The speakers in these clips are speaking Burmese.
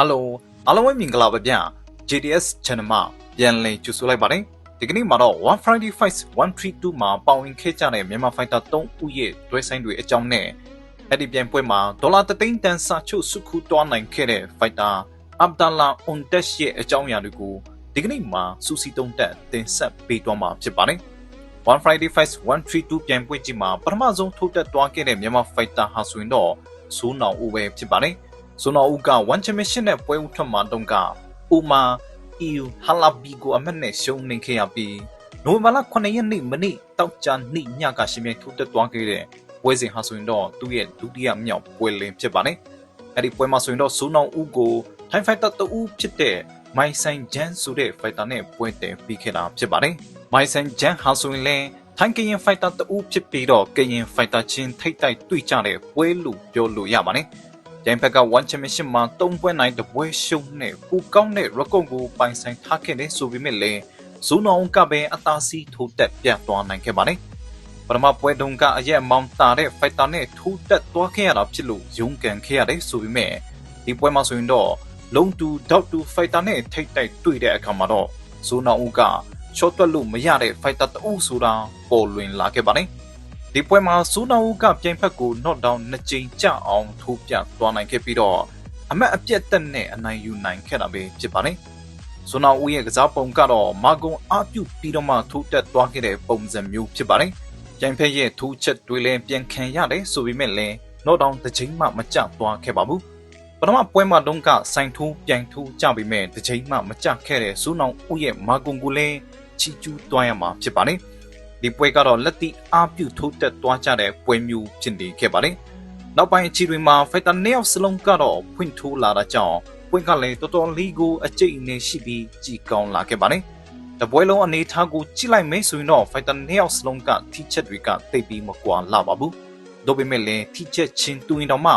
အားလုံးအားလုံးပဲမင်္ဂလာပါဗျာ JDS channel မှာပြန်လည်ကြိုဆိုလိုက်ပါတယ်ဒီကနေ့မှာတော့1 Friday Fights 132မှာပါဝင်ခဲ့ကြတဲ့မြန်မာ fighter 3ဦးရဲ့တွဲဆိုင်တွေအကြောင်းနဲ့အဲ့ဒီပြန်ပွဲမှာဒေါ်လာ3သိန်းတန်စာချုပ်စုခုတွားနိုင်ခဲ့တဲ့ fighter Abdallah Ondesh ရဲ့အကြောင်းအရာတွေကိုဒီကနေ့မှာစူစီတုံးတက်တင်ဆက်ပေးသွားမှာဖြစ်ပါတယ်1 Friday Fights 132ပြန်ပွဲကြီးမှာပထမဆုံးထိုးတက်သွားခဲ့တဲ့မြန်မာ fighter ဟာဆိုရင်တော့စိုးနောင်ဦးပဲဖြစ်ပါတယ်။ စိုးနောင်ဦးက1 championship နဲ့ပွဲဦးထွက်မှာတုန်းကဥမာ EU ဟာလာဘီကိုအမတ်နဲ့ရှုံးနေခဲ့ရပြီးနိုဝင်ဘာလ9ရက်နေ့မနေ့တောက်ကြနေ့ညကရှင်မြိုင်ထိုးတက်သွားခဲ့တဲ့ပွဲစဉ်ဟာဆိုရင်တော့သူ့ရဲ့ဒုတိယမြောက်ပွဲလင်းဖြစ်ပါတယ်။အဲ့ဒီပွဲမှာဆိုရင်တော့စိုးနောင်ဦးကို Time Fighter တဦးဖြစ်တဲ့မိုင်ဆိုင်ဂျန်ဆိုတဲ့ fighter နဲ့ပွဲတယ်ပြီးခဲ့တာဖြစ်ပါတယ်။မိုင်ဆိုင်ဂျန်ဟာဆိုရင်လည်းထိုင်းကရင် fighter တဦးဖြစ်ပြီးတော့ကရင် fighter ချင်းထိတ်တိုက်တွေ့ကြတဲ့ပွဲလို့ပြောလို့ရပါတယ်။ ဂျန်ဘက်က1 championship မှာ3ပွဲနိုင်တပွဲရှုံးနဲ့ပူကောင်းတဲ့ record ကိုပိုင်ဆိုင်ထားခဲ့တဲ့ဆိုပေမဲ့လည်းဇူနောင်ကပဲအသာစီးထိုးတက်ပြတ်သွားနိုင်ခဲ့ပါတယ်။ပထမပွဲတုန်းကအရက်မောင်တာတဲ့ fighter နဲ့ထိုးတက်သွားခဲ့ရတာဖြစ်လို့ရုန်းကန်ခဲ့ရတယ်ဆိုပေမဲ့ဒီပွဲမှာဆိုရင်တော့လုံးတူဒေါက်တူ fighter နဲ့ထိတ်တိုက်တွေ့တဲ့အခါမှာတော့ဇူနောင်ဦးကချော့တွက်လို့မရတဲ့ fighter တအုပ်ဆိုတာပေါ်လွင်လာခဲ့ပါတယ်။ ဒီပွဲမှာဇူနောင်ဦးကပြိုင်ဖက်ကို knock down နှစ်ကြိမ်ကြအောင်ထိုးပြသွားနိုင်ခဲ့ပြီးတော့အမတ်အပြတ်တက်နဲ့အနိုင်ယူနိုင်ခဲ့တာပဲဖြစ်ပါတယ်။ဇူနောင်ဦးရဲ့ကစားပုံကတော့မာဂုံအပြုတ်ပြီးတော့မှထိုးတက်သွားခဲ့တဲ့ပုံစံမျိုးဖြစ်ပါတယ်။ပြိုင်ဖက်ရဲ့ထိုးချက်တွေလည်းပြန်ခံရတယ်ဆိုပေမဲ့လည်း knock down တစ်ချိန်မှမကျသွားခဲ့ပါဘူး။ပထမပွဲမှာတုန်းကစိုင်ထိုးပြိုင်ထိုးကြပေမဲ့တစ်ချိန်မှမကြခဲ့တဲ့စူးနောင်ဦးရဲ့မာကွန်ကိုလည်းချီကျူးသွားရမှာဖြစ်ပါတယ်။ ဒီပွဲကတော့လက်တိအားပြုထိုးတက်သွားကြတဲ့ပွဲမျိုးဖြစ်နေခဲ့ပါတယ်။နောက်ပိုင်းအချီတွေမှာဖိုက်တာနှစ်ယောက်စလုံးကတော့ဖွင့်ထိုးလာတာကြောင့်ပွင့်ကလည်းတော်တော်လေးကိုအကျိတ်အနေရှိပြီးကြည်ကောင်းလာခဲ့ပါတယ်။တပွဲလုံးအနေထားကိုကြည့်လိုက်မယ်ဆိုရင်တော့ဖိုက်တာနှစ်ယောက်စလုံးကထိချက်တွေကတိတ်ပြီးမကွာလာပါဘူး။ဒါပေမဲ့လည်းထိချက်ချင်းတူရင်တော့မှ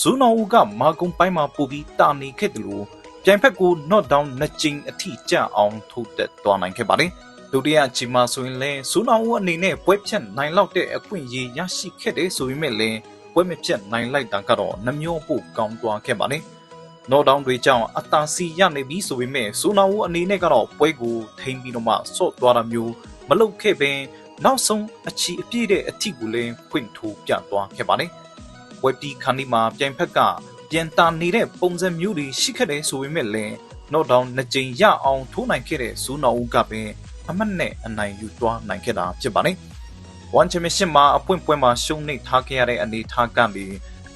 ဇူနောင်ဦးကမာကုံပိုင်းမှာပို့ပြီးတာနေခဲ့တယ်လို့ပြိုင်ဖက်ကို knock down နှစ်ကြိမ်အထိကျအောင်ထိုးတက်သွားနိုင်ခဲ့ပါတယ်။ ဒုတိယချီမှာဆိုရင်လည်းဇူနောင်ဦးအနေနဲ့ပွဲဖြတ်နိုင်လောက်တဲ့အခွင့်အရေးရရှိခဲ့တယ်ဆိုပေမဲ့လည်းပွဲမဖြတ်နိုင်လိုက်တာကတော့နှမျောဖို့ကောင်းသွားခဲ့ပါတယ်။ knock down တွေကြောင့်အသာစီရနေပြီဆိုပေမဲ့ဇူနောင်ဦးအနေနဲ့ကတော့ပွဲကိုထိန်းပြီးတော့မှဆော့သွားတာမျိုးမလုပ်ခဲ့ဘဲနောက်ဆုံးအချီအပြည့်တဲ့အထီကိုလည်းဖွင့်ထိုးပြသွားခဲ့ပါတယ်။ဝက်တီခန်ဒီမှာပြိုင်ဖက်ကပြန်တာနေတဲ့ပုံစံမျိုးတွေရှိခဲ့တယ်ဆိုပေမဲ့လည်း knock down နှစ်ကြိမ်ရအောင်ထိုးနိုင်ခဲ့တဲ့ဇူနောင်ဦးကပဲ အမတ်နဲ့အနိုင်ယူသွားနိုင်ခဲ့တာဖြစ်ပါတယ်။ One Championship မှာအပွင့်ပွဲမှာရှုံးနိမ့်ထားခဲ့ရတဲ့အနေထားကနေ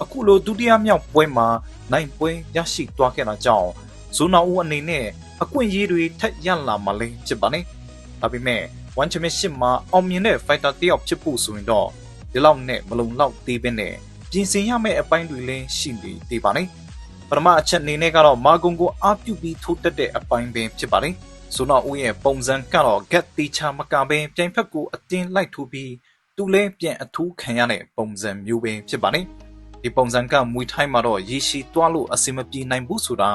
အခုလိုဒုတိယမြောက်ပွဲမှာနိုင်ပွဲရရှိသွားခဲ့တာကြောင့်ဇူနောင်ဦးအနေနဲ့အကွင့်ရေးတွေထက်ရလာမှလည်းဖြစ်ပါတယ်။ဒါပေမဲ့ One Championship မှာအောင်မြင်တဲ့ fighter တယောက်ဖြစ်ဖို့ဆိုရင်တော့ဒီလောက်နဲ့မလုံလောက်သေးပဲနဲ့ပြင်ဆင်ရမယ့်အပိုင်းတွေလည်းရှိနေသေးပါတယ်။ပထမအချက်အနေနဲ့ကတော့မာဂုံကိုအားပြုပြီးထိုးတက်တဲ့အပိုင်းပဲဖြစ်ပါတ ယ်။ဆိုတော့ဦးရဲ့ပုံစံကတော့ get တီချာမကဘဲပြိုင်ဖက်ကိုအတင်းလိုက်ထိုးပြီးသူလည်းပြန်အထူးခံရတဲ့ပုံစံမျိုးပဲဖြစ်ပါတယ်။ဒီပုံစံကမွေထိုင်းမှာတော့ရေရှည်သွားလို့အစင်မပြေနိုင်ဘူးဆိုတာ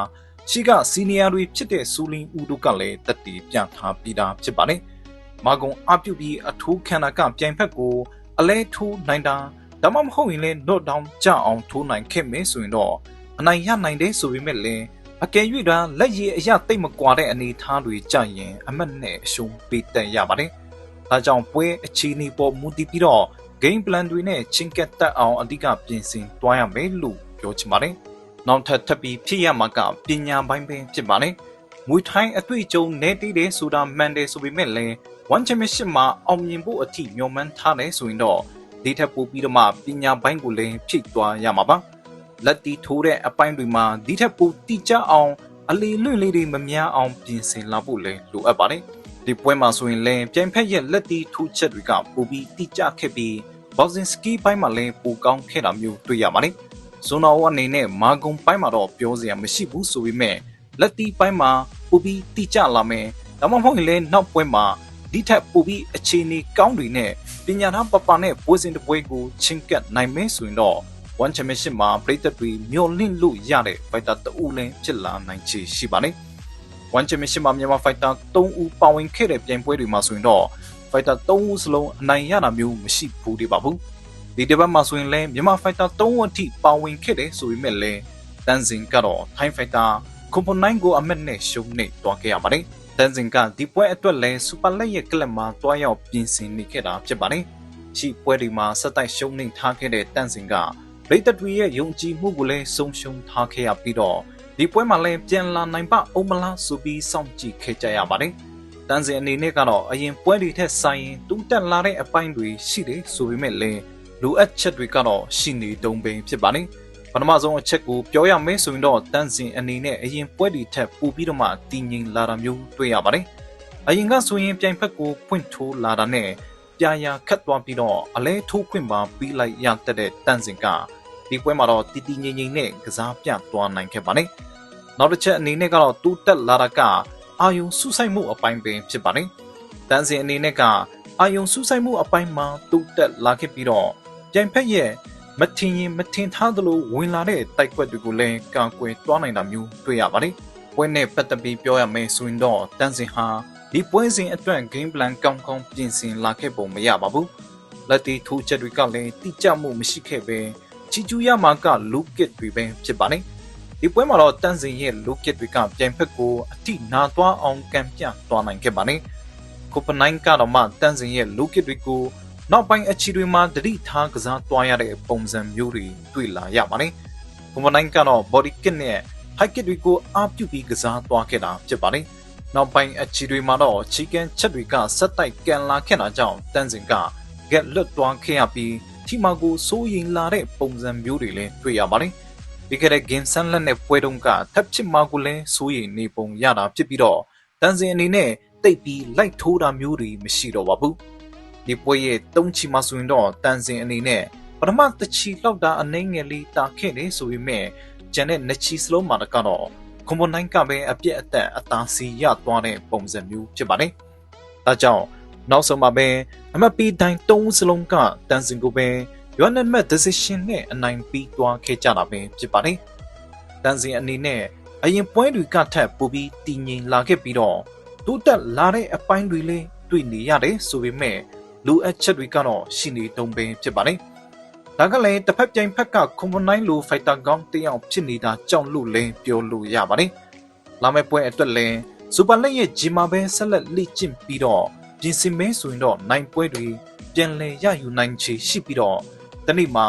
ရှိကစီနီယာတွေဖြစ်တဲ့စူလင်ဦးတို့ကလည်းတက်တီပြထားပြီးသားဖြစ်ပါတယ်။မာဂုံအပြုတ်ပြီးအထူးခံတာကပြိုင်ဖက်ကိုအလဲထိုးနိုင်တာဒါမှမဟုတ်ရင်လည်း note down ကြအောင်ထိုးနိုင်ခဲ့မယ်ဆိုရင်တော့အနိုင်ရနိုင်တယ်ဆိုပေမဲ့လည်း အကယ်၍ဒါလက်ရည်အရတိတ်မကွာတဲ့အနေအထားတွေကြရင်အမတ်နဲ့အရှုံးပေးတတ်ရပါတယ်။ဒါကြောင့်ပွဲအခြေအနေပေါ်မူတည်ပြီးတော့ game plan တွေနဲ့ချင်းကက်တက်အောင်အဓိကပြင်ဆင်သွားရမယ်လို့ပြောချင်ပါတယ်။နောက်ထပ်ထပ်ပြီးဖြစ်ရမှာကပညာပိုင်းပဲဖြစ်ပါတယ်။မွေထိုင်းအတွေ့အကြုံနဲ့တည်တယ်ဆိုတာမှန်တယ်ဆိုပေမဲ့လည်း one championship မှာအောင်မြင်ဖို့အထိမျှော်မှန်းထားတယ်ဆိုရင်တော့ဒီထက်ပိုပြီးတော့မှပညာပိုင်းကိုလည်းဖြည့်သွားရမှာပါ လက်တီထိုးတဲ့အပိုင်းတွေမှာဒီထက်ပိုတိကျအောင်အလီလွင့်လေးတွေမများအောင်ပြင်ဆင်လာဖို့လည်းလိုအပ်ပါတယ်ဒီပွဲမှာဆိုရင်လည်းပြိုင်ဖက်ရဲ့လက်တီထိုးချက်တွေကပိုပြီးတိကျခဲ့ပြီး boxing ski ဘိုင်းမှာလည်းပိုကောင်းခဲ့တာမျိုးတွေ့ရပါတယ်ဇွန်တော်အနေနဲ့မာဂုံပိုင်းမှာတော့ပြောစရာမရှိဘူးဆိုပေမဲ့လက်တီပိုင်းမှာပိုပြီးတိကျလာမယ်ဒါမှမဟုတ်ရင်လည်းနောက်ပွဲမှာဒီထက်ပိုပြီးအခြေအနေကောင်းတွေနဲ့ပညာသားပပနဲ့ပွဲစဉ်တစ်ပွဲကိုချင်းကပ်နိုင်မယ်ဆိုရင်တော့ One Championship မှာပြည်သက်တွေမျောလင့်လို့ရတဲ့ fighter တဦးလည်းဖြစ်လာနိုင်ချေရှိပါတယ်။ One Championship မှာမြန်မာ fighter 3ဦးပါဝင်ခဲ့တဲ့ပြိုင်ပွဲတွေမှာဆိုရင်တော့ fighter 3ဦးစလုံးအနိုင်ရတာမျိုးမရှိဘူးသေးပါဘူး။ဒီတစ်ပတ်မှာဆိုရင်လည်းမြန်မာ fighter 3ဦးအထိပါဝင်ခဲ့တယ်ဆိုပေမဲ့လည်းတတန်စင်ကတော့ထိုင်းဖိုက်တာကွန်ပိုနိုင်ကိုအမက်နဲ့ရှုံးနေတွားခဲ့ရပါတယ်တန်စင်ကဒီပွဲအတွက်လဲစူပါလက်ရဲ့ကလပ်မှာတွားရောက်ပြင်ဆင်နေခဲ့တာဖြစ်ပါတယ်ချီပွဲဒီမှာဆက်တိုက်ရှုံးနေထားခဲ့တဲ့တန်စင်က ဗိတ်တတွေရဲ့ယုံကြည်မှုကိုလည်းဆုံးရှုံးထားခဲ့ရပြီးတော့ဒီပွဲမှာလည်းပြန်လာနိုင်ပါအုံမလားဆိုပြီးစောင့်ကြည့်ခဲ့ကြရပါတယ်တန်စင်အနေနဲ့ကတော့အရင်ပွဲတွေထက်ဆိုင်ရင်တူးတက်လာတဲ့အပိုင်းတွေရှိတယ်ဆိုပေမဲ့လည်းလိုအပ်ချက်တွေကတော့ရှိနေတုံးပင်ဖြစ်ပါတယ်ပထမဆုံးအချက်ကိုပြောရမယ်ဆိုရင်တော့တန်စင်အနေနဲ့အရင်ပွဲတွေထက်ပိုပြီးတော့မှတည်ငြိမ်လာတာမျိုးတွေ့ရပါတယ်အရင်ကဆိုရင်ပြိုင်ဖက်ကိုဖွင့်ထိုးလာတာနဲ့ပြာရာခတ်သွားပြီးတော့အလဲထိုးခွင့်ပါပြီးလိုက်ရတဲ့တန်စင်က ဒီပွဲမှာတော့တည်တည်ငြိမ်ငြိမ်နဲ့ကစားပြသွားနိုင်ခဲ့ပါတယ်နောက်တစ်ချက်အနေနဲ့ကတော့တူးတက်လာတာကအာယုံစုဆိုင်မှုအပိုင်းပင်ဖြစ်ပါတယ်တန်စင်အနေနဲ့ကအာယုံစုဆိုင်မှုအပိုင်းမှာတူးတက်လာခဲ့ပြီးတော့ပြိုင်ဖက်ရဲ့မထင်ရင်မထင်ထားသလိုဝင်လာတဲ့တိုက်ကွက်တွေကိုလည်းကာကွယ်တွားနိုင်တာမျိုးတွေ့ရပါတယ်။ပွဲနဲ့ပတ်သက်ပြီးပြောရမယ်ဆိုရင်တော့တန်စင်ဟာဒီပွဲစဉ်အတွက် game plan ကောင်းကောင်းပြင်ဆင်လာခဲ့ပုံမရပါဘူး။လက်တီထူးချက်တွေကလည်းတိကျမှုမရှိခဲ့ပဲ ချီကျူးရမှာကလူကစ်တွေပဲဖြစ်ပါတယ်။ဒီပွဲမှာတော့တန်စင်ရဲ့လူကစ်တွေကပြိုင်ဖက်ကိုအတိနာသွားအောင်ကံပြသွားနိုင်ခဲ့ပါတယ်။ကိုပနိုင်ကတော့မှတန်စင်ရဲ့လူကစ်တွေကိုနောက်ပိုင်းအချီတွေမှာတတိထားကစားသွားရတဲ့ပုံစံမျိုးတွေတွေ့လာရပါတယ်။ကွန်မနိုင်ကတော့ body kit နဲ့ high kit တွေကိုအားပြုပြီးကစားသွားခဲ့တာဖြစ်ပါတယ်။နောက်ပိုင်းအချီတွေမှာတော့ chicken ချက်တွေကဆက်တိုက်ကန်လာခဲ့တာကြောင့်တန်းစင်က get လွတ်သွားခဲ့ရပြီး ထီမာကိုစိုးရင်လာတဲ့ပုံစံမျိုးတွေလည်းတွေ့ရပါတယ်။ဒီကရက် game ဆန်လက်နဲ့ပွဲတုန်းကထပ်ချစ်မာကိုလည်းစိုးရင်နေပုံရတာဖြစ်ပြီးတော့တန်းစင်အနေနဲ့တိတ်ပြီးလိုက်ထိုးတာမျိုးတွေမရှိတော့ပါဘူး။ဒီပွဲရဲ့တုံးချီမှာဆိုရင်တော့တန်စင်အနေနဲ့ပထမတချီလောက်တာအနေငယ်လေးတာခဲ့တယ်ဆိုပေမဲ့ကျန်တဲ့နှစ်ချီစလုံးမှာကတော့ကွန်ဘွန်နိုင်ကပဲအပြည့်အသက်အသာစီရသွားတဲ့ပုံစံမျိုးဖြစ်ပါတယ်။ဒါကြောင့် နောက်ဆုံးမှာပဲအမတ်ပီတိုင်းတုံးစလုံးကတန်စင်ကိုပဲရွာနမတ် decision နဲ့အနိုင်ပြီးသွားခဲ့ကြတာပဲဖြစ်ပါတယ်။တန်စင်အနေနဲ့အရင်ပွဲတွေကထပ်ပိုပြီးတည်ငြိမ်လာခဲ့ပြီးတော့တိုးတက်လာတဲ့အပိုင်းတွေလေးတွေ့နေရတယ်ဆိုပေမဲ့လိုအပ်ချက်တွေကတော့ရှိနေတုံးပင်ဖြစ်ပါတယ်။ဒါကလည်းတစ်ဖက်ပြိုင်ဖက်ကကွန်ဘွန်နိုင်လိုဖိုက်တာကောင်းတယောက်ဖြစ်နေတာကြောင့်လို့လည်းပြောလို့ရပါတယ်။လာမယ့်ပွဲအတွက်လည်းစူပါလက်ရဲ့ဂျီမာဘဲဆက်လက်လေ့ကျင့်ပြီးတော့ ပြင်ဆင်မဲဆိုရင်တော့နိုင်ပွဲတွေပြန်လည်ရယူနိုင်ချေရှိပြီးတော့တနေ့မှာ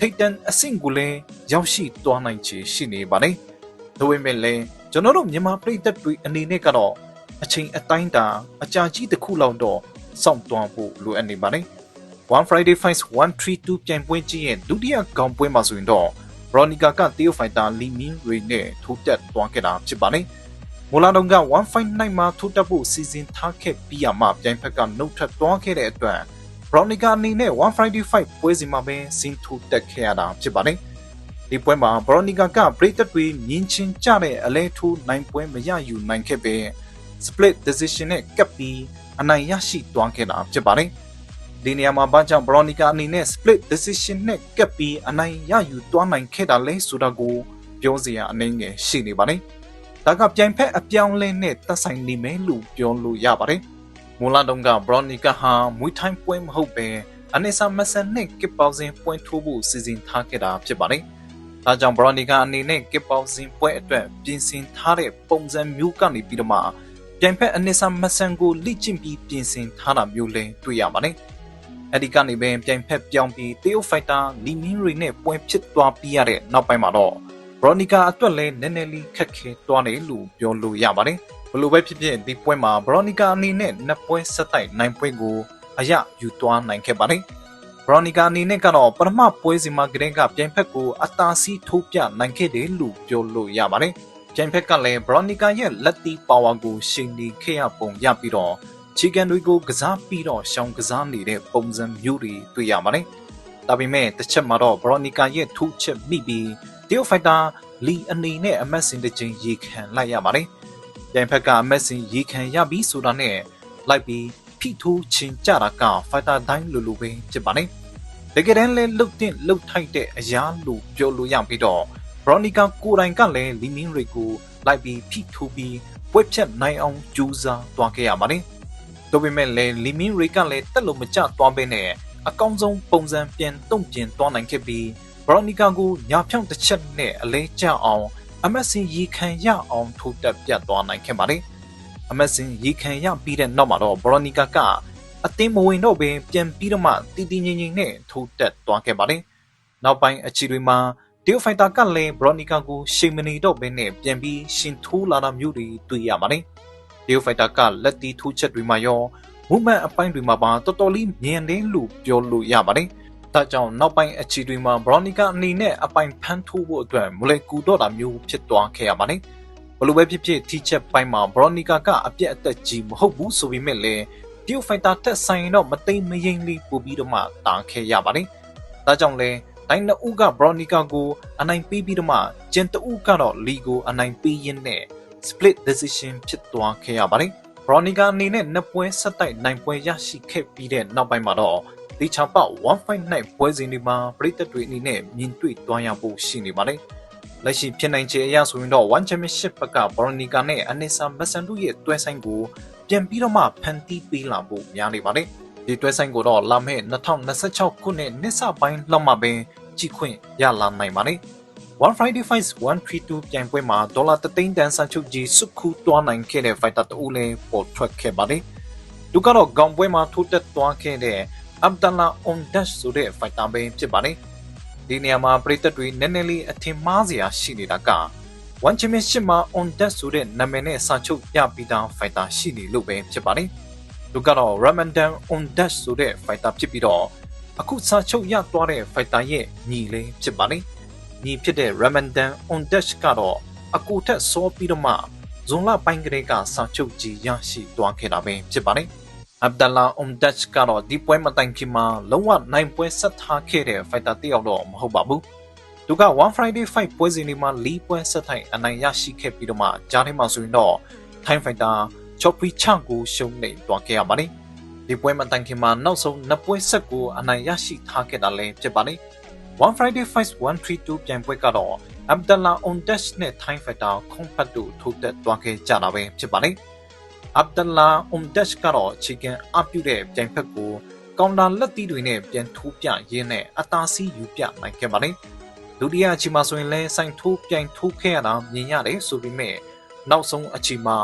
ထိတ်တန်အဆင့်ကိုလည်းရောက်ရှိသွားနိုင်ချေရှိနေပါတယ်။ဒါပေမဲ့လည်းကျွန်တော်တို့မြန်မာပြည်သက်တွေအနေနဲ့ကတော့အချိန်အတိုင်းတာအကြာကြီးတစ်ခုလောက်တော့စောင့်တွန်းဖို့လိုအပ်နေပါတယ်။ One Friday Fights 132ပြိုင်ပွဲကြီးရဲ့ဒုတိယကောင်ပွဲမှာဆိုရင်တော့ Veronica က Theo Fighter Lee Min Ray နဲ့ထိုးတက်သွားခဲ့တာဖြစ်ပါတယ်။ မိုလာတုံက159မှာထိုးတက်ဖို့စီစဉ်ထားခဲ့ပြီးရမှပြိုင်ဖက်ကနှုတ်ထွက်သွားခဲ့တဲ့အတွက် Veronica အနေနဲ့1 Friday Fight ပွဲစဉ်မှာပဲစင်ထိုးတက်ခဲ့ရတာဖြစ်ပါတယ်။ဒီပွဲမှာ Veronica က break တွေမြင်းချင်းကြတဲ့အလဲထိုးနိုင်ပွဲမရယူနိုင်ခဲ့ပဲ split decision နဲ့ကပ်ပြီးအနိုင်ရရှိသွားခဲ့တာဖြစ်ပါတယ်။ဒီနေရာမှာဘာကြောင့် Veronica အနေနဲ့ split decision နဲ့ကပ်ပြီးအနိုင်ရယူသွားနိုင်ခဲ့တာလဲဆိုတာကိုပြောစရာအနေငယ်ရှိနေပါတယ်။ ဒါကပြိုင်ဖက်အပြောင်းလဲနဲ့သက်ဆိုင်နေမယ်လို့ပြောလို့ရပါတယ်။မူလာတုန်းက Veronica ဟာမွေးထိုင်းပွဲမဟုတ်ပဲအနစ်ဆာမဆန်နဲ့ကစ်ပေါစင်ပွဲထိုးဖို့စီစဉ်ထားခဲ့တာဖြစ်ပါတယ်။ဒါကြောင့် Veronica အနေနဲ့ကစ်ပေါစင်ပွဲအတွက်ပြင်ဆင်ထားတဲ့ပုံစံမျိုးကနေပြီးတော့မှပြိုင်ဖက်အနစ်ဆာမဆန်ကိုလိကျင့်ပြီးပြင်ဆင်ထားတာမျိုးလည်းတွေ့ရပါတယ်။အဲဒီကနေပဲပြိုင်ဖက်ပြောင်းပြီးတေယိုဖိုက်တာလီမင်းရီနဲ့ပွဲဖြစ်သွားပြီးရတဲ့နောက်ပိုင်းမှာတော့ဘ ရိုနီကာအတွက်လည်းနည်းနည်းလေးခက်ခဲသွားတယ်လို့ပြောလို့ရပါတယ်။ဘလို့ပဲဖြစ်ဖြစ်ဒီပွဲမှာဘရိုနီကာအနေနဲ့နှစ်ပွဲဆက်တိုက်နိုင်ပွဲကိုအရယူသွားနိုင်ခဲ့ပါတယ်။ဘရိုနီကာအနေနဲ့ကတော့ပထမပွဲစဉ်မှာကတည်းကပြိုင်ဖက်ကိုအသာစီးထိုးပြနိုင်ခဲ့တယ်လို့ပြောလို့ရပါတယ်။ပြိုင်ဖက်ကလည်းဘရော်နီကာရဲ့လက်တီပါဝါကိုရှင်နေခဲ့ရပုံရပြီးတော့ချီကန်တွေကိုကစားပြီးတော့ရှောင်းကစားနေတဲ့ပုံစံမျိုးတွေတွေ့ရပါတယ်။ဒါပေမဲ့တစ်ချက်မှာတော့ဘရော်နီကာရဲ့ထူးချက်မိပြီး တယောဖိုက်တာလီအနေနဲ့အမတ်စင်တစ်ချိန်ရေခံလိုက်ရပါတယ်။ပြိုင်ဖက်ကအမတ်စင်ရေခံရပြီးဆိုတာနဲ့လိုက်ပြီးဖိထိုးချင်းကြတာကဖိုက်တာတိုင်းလိုလိုပဲဖြစ်ပါတယ်။တကယ်တမ်းလဲလုတ်တင်လုတ်ထိုက်တဲ့အရာလို့ပြောလို့ရပြီးတော့ဘရော်နီကာကိုတိုင်ကလည်းလီမင်းရီကိုလိုက်ပြီးဖိထိုးပြီးပွဲဖြတ်နိုင်အောင်ကြိုးစားသွားခဲ့ရပါတယ်။ဒါပေမဲ့လည်းလီမင်းရီကလည်းတက်လို့မကျသွားဘဲနဲ့အကောင်းဆုံးပုံစံပြန်တုံ့ပြန်သွားနိုင်ခဲ့ပြီး ဘရော်နီကာကိုညာဖြောင်းတစ်ချက်နဲ့အလဲကျအောင် MSN ရေခံရအောင်ထိုးတက်ပြတ်သွားနိုင်ခဲ့ပါတယ်။ MSN ရေခံရပြီးတဲ့နောက်မှာတော့ဘရော်နီကာကအသင်းမဝင်တော့ဘဲပြန်ပြီးတော့မှတီတီငိမ့်ငိမ့်နဲ့ထိုးတက်သွားခဲ့ပါတယ်။နောက်ပိုင်းအခြေတွေမှာတရုတ်ဖိုက်တာကလည်းဘရော်နီကာကိုရှိန်မနေတော့ဘဲနဲ့ပြန်ပြီးရှင်ထိုးလာတာမျိုးတွေတွေ့ရပါတယ်။တရုတ်ဖိုက်တာကလက်တီထိုးချက်တွေမှာရောမူမန်အပိုင်းတွေမှာပါတော်တော်လေးမြန်တယ်လို့ပြောလို့ရပါတယ်။ ဒါကြောင့်နောက်ပိုင်းအခြေတွေမှာဘရော်နီကာအနေနဲ့အပိုင်ဖန်းထိုးဖို့အတွက်မလဲကူတော့တာမျိုးဖြစ်သွားခဲ့ရပါတယ်။ဘလို့ပဲဖြစ်ဖြစ်တီချက်ပိုင်းမှာဘရော်နီကာကအပြက်အသက်ကြီးမဟုတ်ဘူးဆိုပေမဲ့လည်းတရုတ်ဖိုက်တာတက်ဆိုင်တော့မသိမ့်မရင်လေးပို့ပြီးတော့မှတာခဲ့ရပါတယ်။ဒါကြောင့်လည်းတိုင်းနှစ်ဦးကဘရော်နီကာကိုအနိုင်ပေးပြီးတော့မှကျန်တဦးကတော့လီကိုအနိုင်ပေးရင်းနဲ့ split decision ဖြစ်သွားခဲ့ရပါတယ်။ဘရော်နီကာအနေနဲ့နှစ်ပွဲဆက်တိုက်နိုင်ပွဲရရှိခဲ့ပြီးတဲ့နောက်ပိုင်းမှာတော့ ဒီချာပ159ပွဲစဉ်ဒီမှာပြည်သက်တွေအနေနဲ့မြင်တွေ့သွားရဖို့ရှိနေပါတယ်။လက်ရှိဖြစ်နိုင်ခြေအရဆိုရင်တော့ One Championship ဘက်ကဘော်နီကာနဲ့အနစ်ဆာမဆန်တို့ရဲ့တွဲဆိုင်ကိုပြန်ပြီးတော့မှဖန်တီးပေးလာဖို့များနေပါတယ်။ဒီတွဲဆိုင်ကိုတော့လာမယ့်2026ခုနှစ်နှစ်စပိုင်းလောက်မှပင်ကြည့်ခွင့်ရလာနိုင်ပါတယ်။ One Friday Fights 132ပြိုင်ပွဲမှာဒေါ်လာ3သိန်းတန်ဆန်ချုပ်ကြီးစုခုတွားနိုင်ခဲ့တဲ့ fighter တဦးလည်းပေါ်ထွက်ခဲ့ပါတယ်။သူကတော့ကောင်ပွဲမှာထိုးတက်သွားခဲ့တဲ့ Abdallah Ondash ဆိုတဲ့ fighter ပဲဖြစ်ပါတယ်။ဒီနေရာမှာပြည်သက်တွေနည်းနည်းလေးအထင်မှားစရာရှိနေတာက One Championship မှာ Ondash ဆိုတဲ့နာမည်နဲ့စာချုပ်ရပြီးသား fighter ရှိနေလို့ပဲဖြစ်ပါတယ်။သူကတော့ Ramadan Ondash ဆိုတဲ့ fighter ဖြစ်ပြီးတော့အခုစာချုပ်ရသွားတဲ့ fighter ရဲ့ညီလေးဖြစ်ပါတယ်။ညီဖြစ်တဲ့ Ramadan Ondash ကတော့အကူထက်စောပြီးတော့မှဇွန်လပိုင်းကလေးကစာချုပ်ကြီးရရှိသွားခဲ့တာပဲဖြစ်ပါတယ်။ Abdallah Umdach ကတော့ဒီပွဲမတိုင်ခင်မှာလုံးဝနိုင်ပွဲဆက်ထားခဲ့တဲ့ fighter တယောက်တော့မဟုတ်ပါဘူး။သူက One Friday Fight ပွဲစဉ်ဒီမှာ၄ပွဲဆက်ထိုင်အနိုင်ရရှိခဲ့ပြီးတော့မှကြားထဲမှာဆိုရင်တော့ Thai fighter Chopri Chang ကိုရှုံးနေသွားခဲ့ရပါတယ်။ဒီပွဲမတိုင်ခင်မှာနောက်ဆုံးနှစ်ပွဲဆက်ကိုအနိုင်ရရှိထားခဲ့တာလည်းဖြစ်ပါတယ်။ One Friday Fight 132ပြိုင်ပွဲကတော့ Abdallah Umdach နဲ့ Thai fighter ခုံဖတ်တို့ထိုးတက်သွားခဲ့ကြတာပဲဖြစ်ပါတယ်။ အဗ်ဒလာအွမ်ဒက်ကတော့ခြေကန်အပြုတဲ့ပြိုင်ဖက်ကိုကောင်တာလက်သီးတွေနဲ့ပြန်ထိုးပြရင်းနဲ့အသာစီးယူပြနိုင်ခဲ့ပါတယ်။ဒုတိယအချိန်မှာဆိုရင်လည်းစိုင်ထိုးပြိုင်ထိုးခဲ့ရတာမြင်ရတယ်ဆိုပေမဲ့နောက်ဆုံးအချိန်မှာ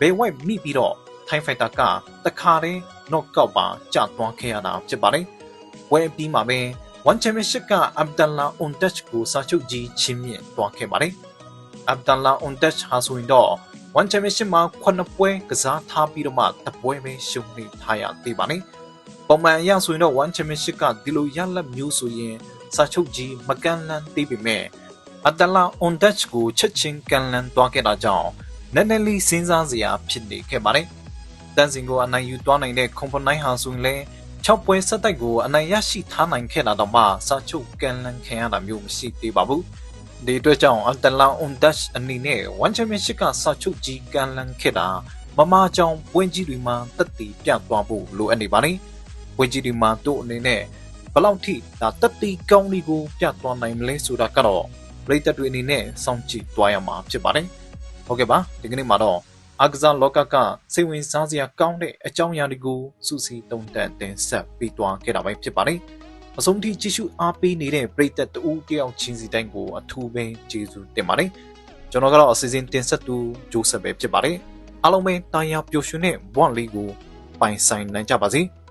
ဘယ်ဝိုက်မိပြီးတော့ထိုင်းဖိုက်တာကတခါတည်းနော့ကောက်ပါကျသွားခဲ့ရတာဖြစ်ပါတယ်။ဝဲပြီးမှာပဲ One Championship ကအဗ်ဒလာအွန်ဒက်ကိုစာချုပ်ကြီးချင်းမြင့်သွားခဲ့ပါတယ်။အဗ်ဒလာအွန်ဒက်ဟာဆိုရင်တော့ One Championship မှာ9ပွဲကစားထားပြီးတော့မှတပွဲပဲရှုံးနေထားရသေးပါနဲ့။ပုံမှန်အရဆိုရင်တော့ One Championship ကဒီလိုရလက်မျိုးဆိုရင်စာချုပ်ကြီးမကန်လန်းသေးပေမဲ့အတလာ on Dutch ကိုချက်ချင်းကန်လန်းသွားခဲ့တာကြောင့်နည်းနည်းလေးစဉ်းစားစရာဖြစ်နေခဲ့ပါတယ်။တန်စင်ကိုအနိုင်ယူသွားနိုင်တဲ့ Component ဟာဆိုရင်လည်း6ပွဲဆက်တိုက်ကိုအနိုင်ရရှိထားနိုင်ခဲ့တာတော့မှစာချုပ်ကန်လန်းခံရတာမျိုးမရှိသေးပါဘူး။ ဒီအတွက်ကြောင့်အန်တလာအွန်ဒက်အနေနဲ့ One Championship ကစာချုပ်ကြီးကန်လန်းခဲ့တာမမကြောင်ပွင့်ကြီးတွေမှာတက်တည်ပြသွားဖို့လိုအပ်နေပါလိမ့်ပွင့်ကြီးတွေမှာတို့အနေနဲ့ဘလောက်ထိဒါတက်တည်ကောင်းလေးကိုပြသွားနိုင်မလဲဆိုတာကတော့ပြည်သက်တွေအနေနဲ့စောင့်ကြည့်သွားရမှာဖြစ်ပါတယ်ဟုတ်ကဲ့ပါဒီကနေ့မှာတော့အကစားလောကကစိတ်ဝင်စားစရာကောင်းတဲ့အကြောင်းအရာတွေကိုစူးစီးတုံ့တက်တင်ဆက်ပြီးသွားခဲ့တာပဲဖြစ်ပါတယ် အဆုံးထိကြည့်ရှုအားပေးနေတဲ့ပရိသတ်တူတယောက်ချင်းစီတိုင်းကိုအထူးပဲကျေးဇူးတင်ပါတယ်ကျွန်တော်ကတော့အစီအစဉ်တင်ဆက်သူဂျိုးဆက်ပဲဖြစ်ပါတယ်အားလုံးပဲတာယာပျော်ရွှင်တဲ့ဘဝလေးကိုပိုင်ဆိုင်နိုင်ကြပါစေ။